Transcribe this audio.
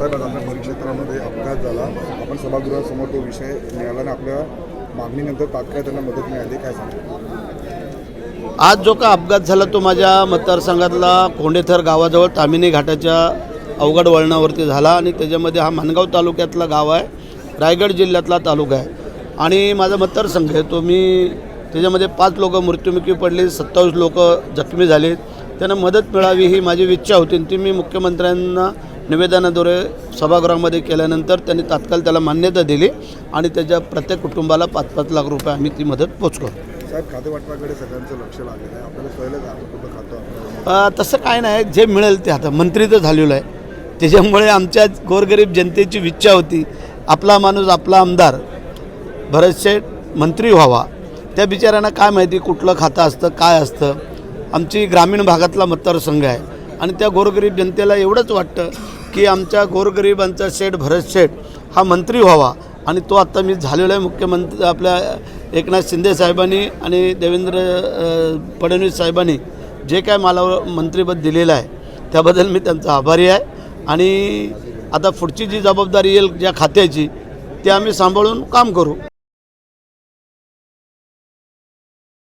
साहेब आज आपल्या परिक्षेत्रामध्ये अपघात झाला. आपण सभागृहासमोर तो विषय मिळाला आणि आपल्या मागणीनंतर तात्काळ त्यांना मदत मिळाली. काय सांगा आज जो का अपघात झाला तो माझ्या मतदारसंघातला कोंडेथर गावाजवळ तामिनी घाटाच्या अवघड वळणावरती झाला आणि त्याच्यामध्ये हा मानगाव तालुक्यातला गाव आहे. रायगड जिल्ह्यातला तालुका आहे. आणि माझा मतदारसंघ आहे. तो मी त्याच्यामध्ये पाच लोक मृत्युमुखी पडले सत्तावीस लोक जखमी झाले. त्यांना मदत मिळावी ही माझी इच्छा होती ती मी मुख्यमंत्र्यांना निवेदनाद्वारे सभागृहामध्ये केल्यानंतर त्यांनी तात्काळ त्याला मान्यता दिली आणि त्याच्या प्रत्येक कुटुंबाला पाच पाच लाख रुपये आम्ही ती मदत पोचलो साहेब खातेवाटपाकडे सगळ्यांचं लक्ष लागलेलं आहे. आपल्याला कळलं का कुठं खातं आपलं अ, तसं काय नाही. जे मिळेल ते आता मंत्री तर झालेलं आहे. त्याच्यामुळे आमच्या गोरगरीब जनतेची इच्छा होती आपला माणूस आपला आमदार भरत शेठ मंत्री व्हावा. त्या बिचाऱ्यांना काय माहिती कुठलं खातं असतं काय असतं? आमची ग्रामीण भागातला मतदारसंघ आहे. आणि त्या गोरगरीब जनतेला एवढंच वाटतं की आमच्या गोरगरिबांचा शेठ भरत शेठ हा मंत्री व्हावा. आणि तो आत्ता मी झालेला आहे मुख्यमंत्री आपल्या एकनाथ शिंदे साहेबांनी आणि देवेंद्र फडणवीस साहेबांनी जे काय मला मंत्रीपद दिलेलं आहे त्याबद्दल मी त्यांचा आभारी आहे. आणि आता पुढची जी जबाबदारी येईल ज्या खात्याची ते आम्ही सांभाळून काम करू.